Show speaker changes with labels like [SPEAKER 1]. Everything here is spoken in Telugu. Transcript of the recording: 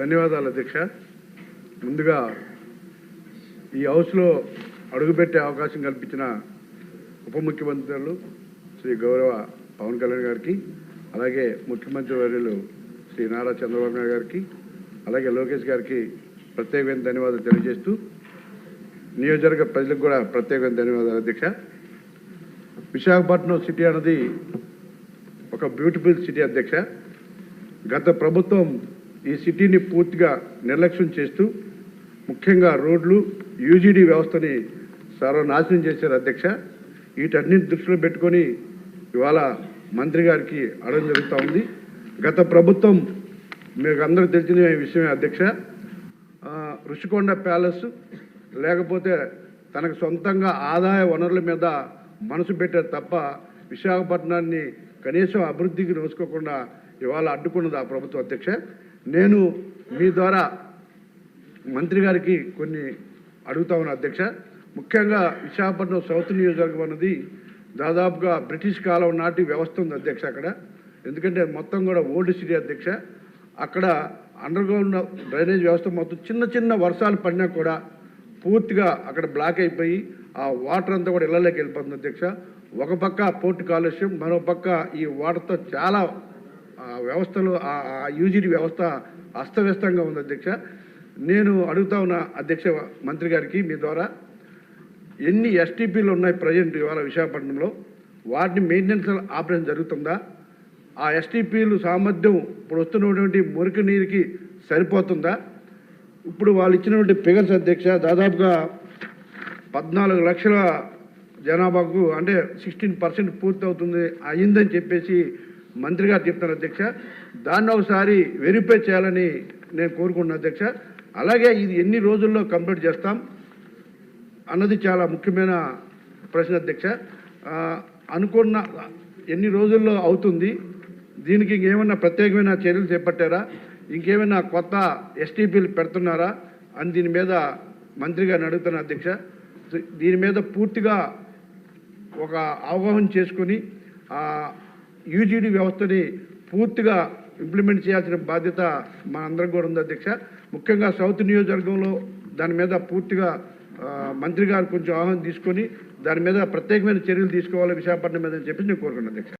[SPEAKER 1] ధన్యవాదాలు అధ్యక్ష. ముందుగా ఈ హౌస్లో అడుగుపెట్టే అవకాశం కల్పించిన ఉప ముఖ్యమంత్రులు శ్రీ గౌరవ పవన్ కళ్యాణ్ గారికి అలాగే ముఖ్యమంత్రి వర్యులు శ్రీ నారా చంద్రబాబు నాయుడు గారికి అలాగే లోకేష్ గారికి ప్రత్యేకమైన ధన్యవాదాలు తెలియజేస్తూ నియోజకవర్గ ప్రజలకు కూడా ప్రత్యేకమైన ధన్యవాదాలు అధ్యక్ష. విశాఖపట్నం సిటీ అన్నది ఒక బ్యూటిఫుల్ సిటీ అధ్యక్ష. గత ప్రభుత్వం ఈ సిటీని పూర్తిగా నిర్లక్ష్యం చేస్తూ ముఖ్యంగా రోడ్లు యూజీడీ వ్యవస్థని సర్వనాశనం చేశారు అధ్యక్ష. వీటన్నిటి దృష్టిలో పెట్టుకొని ఇవాళ మంత్రి గారికి అడగడం జరుగుతూ ఉంది. గత ప్రభుత్వం మీకు అందరూ తెలిసిన విషయమే అధ్యక్ష. రుషికొండ ప్యాలెస్ లేకపోతే తనకు సొంతంగా ఆదాయ వనరుల మీద మనసు పెట్టారు తప్ప విశాఖపట్నాన్ని కనీసం అభివృద్ధికి నోసుకోకుండా ఇవాళ అడ్డుకున్నది ఆ ప్రభుత్వ అధ్యక్ష. నేను మీ ద్వారా మంత్రి గారికి కొన్ని అడుగుతా ఉన్నా అధ్యక్ష. ముఖ్యంగా విశాఖపట్నం సౌత్ నియోజకవర్గం అన్నది దాదాపుగా బ్రిటిష్ కాలం నాటి వ్యవస్థ ఉంది అధ్యక్ష అక్కడ. ఎందుకంటే మొత్తం కూడా ఓల్డ్ సిటీ అధ్యక్ష. అక్కడ అండర్ గ్రౌండ్ డ్రైనేజ్ వ్యవస్థ మొత్తం చిన్న చిన్న వర్షాలు పడినా కూడా పూర్తిగా అక్కడ బ్లాక్ అయిపోయి ఆ వాటర్ అంతా కూడా ఇళ్ళలోకి వెళ్ళిపోతుంది అధ్యక్ష. ఒక పక్క పోర్టు కాలుష్యం మరో పక్క ఈ వాటర్తో చాలా వ్యవస్థలు ఆ యూజీడీ వ్యవస్థ అస్తవ్యస్తంగా ఉంది అధ్యక్ష. నేను అడుగుతా ఉన్న అధ్యక్ష మంత్రి గారికి మీ ద్వారా ఎన్ని ఎస్టీపీలు ఉన్నాయి ప్రజెంట్ ఇవాళ విశాఖపట్నంలో? వాటిని మెయింటెనెన్స్ ఆపరేషన్ జరుగుతుందా? ఆ ఎస్టీపీలు సామర్థ్యం ఇప్పుడు వస్తున్నటువంటి మురికి నీరుకి సరిపోతుందా? ఇప్పుడు వాళ్ళు ఇచ్చినటువంటి పిగల్స్ అధ్యక్ష దాదాపుగా పద్నాలుగు లక్షల జనాభాకు అంటే సిక్స్టీన్ పర్సెంట్ పూర్తి అవుతుంది అయిందని చెప్పేసి మంత్రి గారు చెప్తున్నారు అధ్యక్ష. దాన్ని ఒకసారి వెరిఫై చేయాలని నేను కోరుకుంటున్నాను అధ్యక్ష. అలాగే ఇది ఎన్ని రోజుల్లో కంప్లీట్ చేస్తాం అన్నది చాలా ముఖ్యమైన ప్రశ్న అధ్యక్ష. అనుకున్న ఎన్ని రోజుల్లో అవుతుంది దీనికి ఇంకేమైనా ప్రత్యేకమైన చర్యలు చేపట్టారా ఇంకేమైనా కొత్త ఎస్టీపీలు పెడుతున్నారా అని దీని మీద మంత్రి గారిని అడుగుతున్నా అధ్యక్ష. దీని మీద పూర్తిగా ఒక అవగాహన చేసుకుని ఆ యూజీడీ వ్యవస్థని పూర్తిగా ఇంప్లిమెంట్ చేయాల్సిన బాధ్యత మనందరం కూడా ఉంది అధ్యక్ష. ముఖ్యంగా సౌత్ నియోజకవర్గంలో దాని మీద పూర్తిగా మంత్రి గారు కొంచెం ఆహ్వానం తీసుకొని దాని మీద ప్రత్యేకమైన చర్యలు తీసుకోవాలి విశాఖపట్నం మీద అని చెప్పి నేను కోరుకున్నాను అధ్యక్ష.